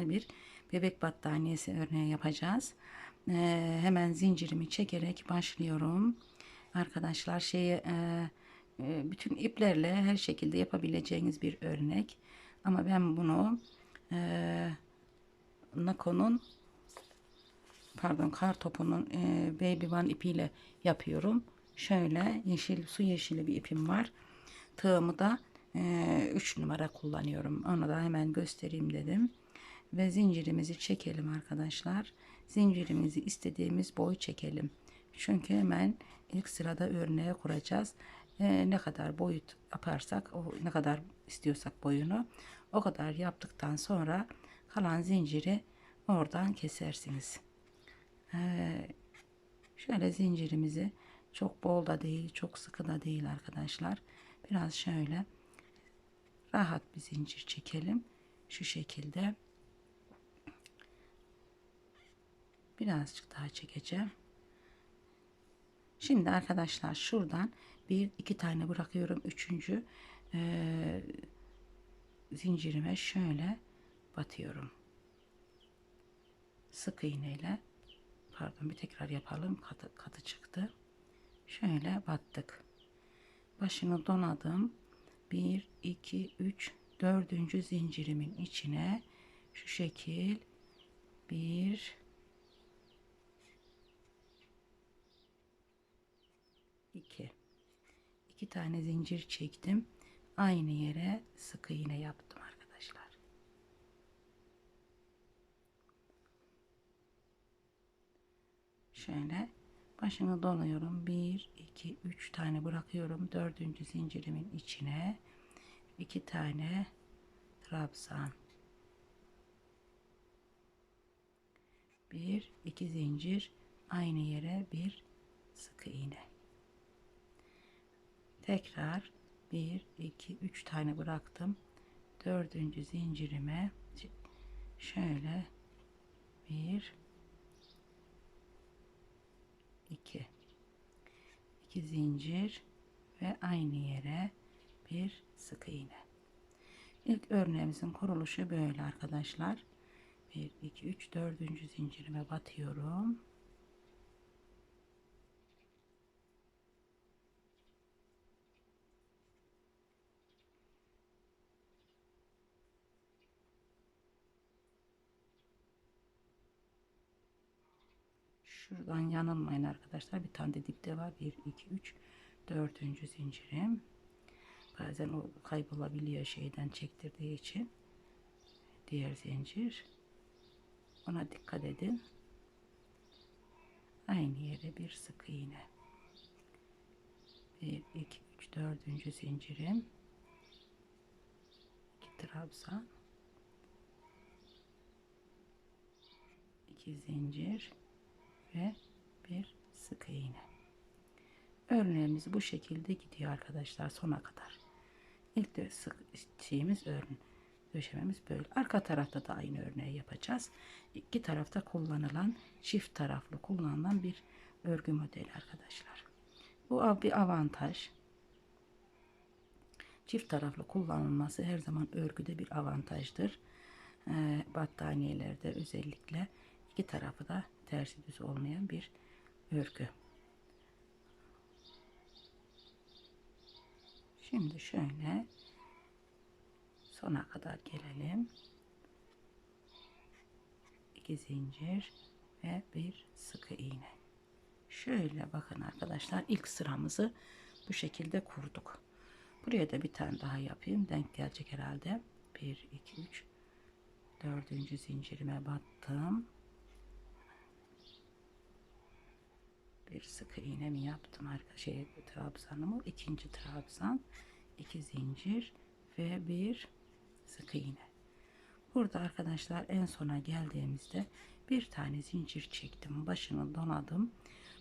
bir bebek battaniyesi örneği yapacağız. Ee, hemen zincirimi çekerek başlıyorum. Arkadaşlar şeyi e, e, bütün iplerle her şekilde yapabileceğiniz bir örnek. Ama ben bunu e, Nako'nun pardon kar topunun e, baby one ipiyle yapıyorum. Şöyle yeşil su yeşili bir ipim var. Tığımı da 3 numara kullanıyorum. Onu da hemen göstereyim dedim. Ve zincirimizi çekelim arkadaşlar. Zincirimizi istediğimiz boy çekelim. Çünkü hemen ilk sırada örneğe kuracağız. Ee, ne kadar boyut yaparsak, o ne kadar istiyorsak boyunu o kadar yaptıktan sonra kalan zinciri oradan kesersiniz. Ee, şöyle zincirimizi çok bol da değil, çok sıkı da değil arkadaşlar. Biraz şöyle rahat bir zincir çekelim. Şu şekilde. Birazcık daha çekeceğim. Şimdi arkadaşlar şuradan bir iki tane bırakıyorum. Üçüncü e, zincirime şöyle batıyorum. Sık iğneyle pardon bir tekrar yapalım. Katı, katı çıktı. Şöyle battık. Başını donadım. 1, 2, 3, dördüncü zincirimin içine şu şekil 1, 2, 2 tane zincir çektim. Aynı yere sık iğne yaptım arkadaşlar. Şöyle başını donuyorum. 1, 2, 3 tane bırakıyorum. Dördüncü zincirimin içine iki tane trabzan. Bir, iki zincir aynı yere bir sık iğne. Tekrar bir, iki, üç tane bıraktım. Dördüncü zincirime şöyle bir, 2 2 zincir ve aynı yere bir sık iğne İlk örneğimizin kuruluşu böyle arkadaşlar 1 2 3 4. zincirime batıyorum Şuradan yanılmayın arkadaşlar. Bir tane de dipte var. 1, 2, 3, 4. zincirim. Bazen o kaybolabiliyor şeyden çektirdiği için. Diğer zincir. Ona dikkat edin. Aynı yere bir sık iğne. 1, 2, 3, 4. zincirim. 2 trabzan. 2 zincir ve bir sık iğne. Örneğimiz bu şekilde gidiyor arkadaşlar sona kadar. İlk de sık şeyimiz örün döşememiz böyle. Arka tarafta da aynı örneği yapacağız. İki tarafta kullanılan çift taraflı kullanılan bir örgü modeli arkadaşlar. Bu bir avantaj. Çift taraflı kullanılması her zaman örgüde bir avantajdır. E, battaniyelerde özellikle iki tarafı da tersi düz olmayan bir örgü. Şimdi şöyle sona kadar gelelim. İki zincir ve bir sıkı iğne. Şöyle bakın arkadaşlar ilk sıramızı bu şekilde kurduk. Buraya da bir tane daha yapayım. Denk gelecek herhalde. 1, 2, 3, dördüncü zincirime battım. Bir sık iğne mi yaptım arka şey trabzanımı ikinci trabzan iki zincir ve bir sık iğne. Burada arkadaşlar en sona geldiğimizde bir tane zincir çektim başını donadım.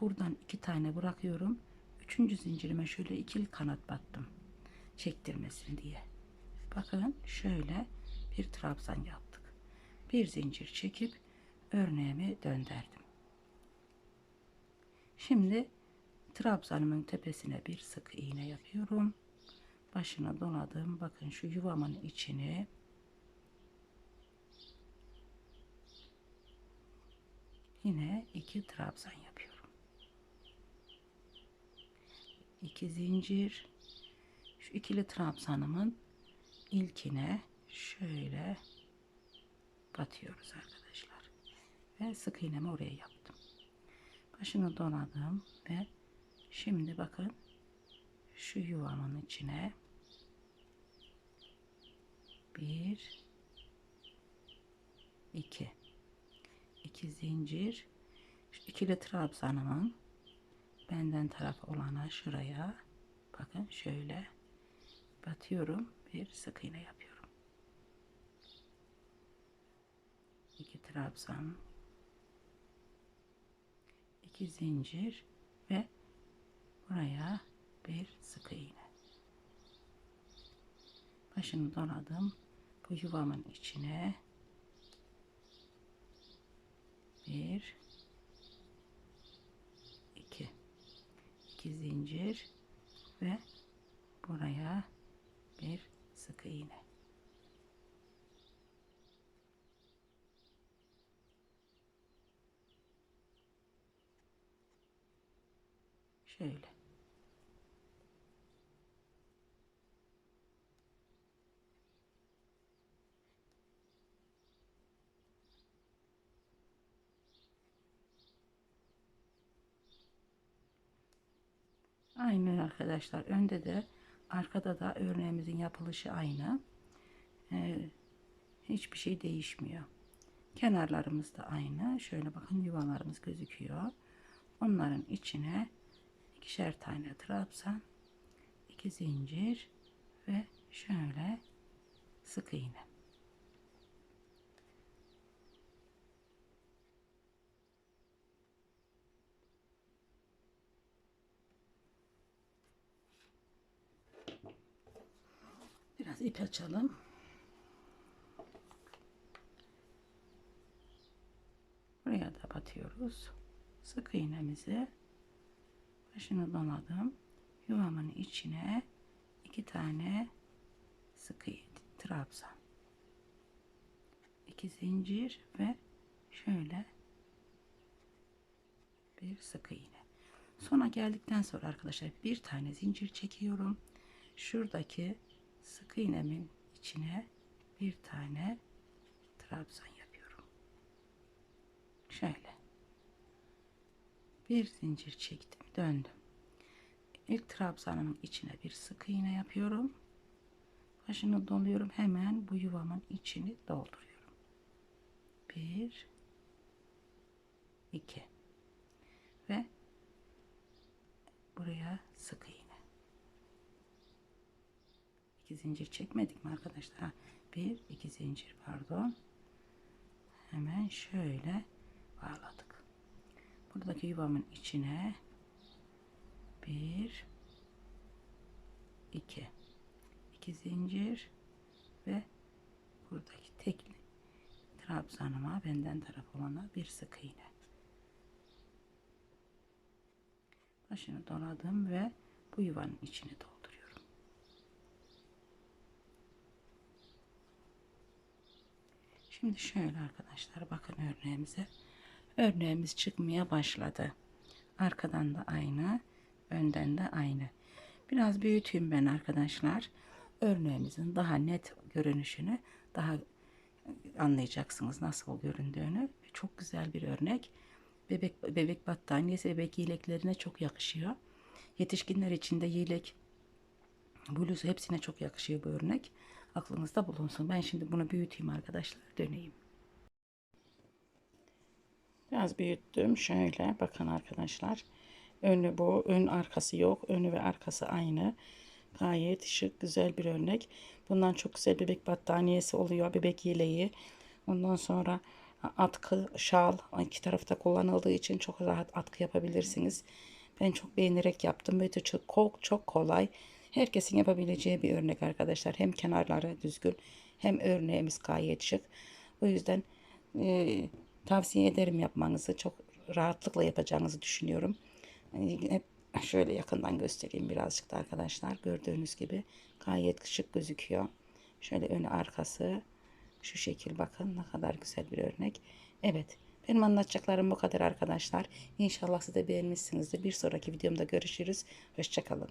Buradan iki tane bırakıyorum. Üçüncü zincirime şöyle ikili kanat battım çektirmesin diye. Bakın şöyle bir trabzan yaptık. Bir zincir çekip örneğimi döndürdüm Şimdi trabzanımın tepesine bir sık iğne yapıyorum. Başına doladım. Bakın şu yuvamın içini yine iki trabzan yapıyorum. İki zincir. Şu ikili trabzanımın ilkine şöyle batıyoruz arkadaşlar. Ve sık iğnemi oraya yaptım. Başını doladım ve şimdi bakın şu yuvamın içine bir iki. İki zincir. Şu ikili trabzanımın benden taraf olana şuraya bakın şöyle batıyorum bir sık iğne yapıyorum. İki trabzan iki zincir ve buraya bir sık iğne. Başını doladım. Bu yuvamın içine bir iki. İki zincir ve buraya bir sık iğne şöyle Aynı arkadaşlar. Önde de arkada da örneğimizin yapılışı aynı. Ee, hiçbir şey değişmiyor. Kenarlarımız da aynı. Şöyle bakın yuvalarımız gözüküyor. Onların içine ikişer tane trabzan, iki zincir ve şöyle sık iğne. Biraz ip açalım. Buraya da batıyoruz. Sık iğnemizi başını doladım. Yuvamın içine iki tane sık iğne trabzan. iki zincir ve şöyle bir sık iğne. Sona geldikten sonra arkadaşlar bir tane zincir çekiyorum. Şuradaki sık iğnemin içine bir tane trabzan yapıyorum. Şöyle. Bir zincir çektim, döndüm. İlk trabzanımın içine bir sık iğne yapıyorum. Başını doluyorum. Hemen bu yuvamın içini dolduruyorum. Bir, iki ve buraya sık iğne. İki zincir çekmedik mi arkadaşlar? Ha, bir, iki zincir pardon. Hemen şöyle bağladık. Buradaki yuvamın içine bir, iki, iki zincir ve buradaki tekli trabzanıma benden taraf olana bir sık iğne. Başını doladım ve bu yuvanın içine dolduruyorum. Şimdi şöyle arkadaşlar bakın örneğimize. Örneğimiz çıkmaya başladı. Arkadan da aynı, önden de aynı. Biraz büyüteyim ben arkadaşlar. Örneğimizin daha net görünüşünü daha anlayacaksınız nasıl göründüğünü. Çok güzel bir örnek. Bebek bebek battaniyesi, bebek yeleklerine çok yakışıyor. Yetişkinler için de yelek, bluz hepsine çok yakışıyor bu örnek. Aklınızda bulunsun. Ben şimdi bunu büyüteyim arkadaşlar. Döneyim. Biraz büyüttüm. Şöyle bakın arkadaşlar. Önü bu. Ön arkası yok. Önü ve arkası aynı. Gayet şık güzel bir örnek. Bundan çok güzel bebek battaniyesi oluyor. Bebek yeleği. Ondan sonra atkı, şal iki tarafta kullanıldığı için çok rahat atkı yapabilirsiniz. Ben çok beğenerek yaptım ve çok çok kolay. Herkesin yapabileceği bir örnek arkadaşlar. Hem kenarları düzgün hem örneğimiz gayet şık. O yüzden e, tavsiye ederim yapmanızı. Çok rahatlıkla yapacağınızı düşünüyorum. Hep şöyle yakından göstereyim birazcık da arkadaşlar. Gördüğünüz gibi gayet şık gözüküyor. Şöyle önü arkası şu şekil bakın ne kadar güzel bir örnek. Evet Benim anlatacaklarım bu kadar arkadaşlar. İnşallah siz de beğenmişsinizdir. Bir sonraki videomda görüşürüz. Hoşçakalın.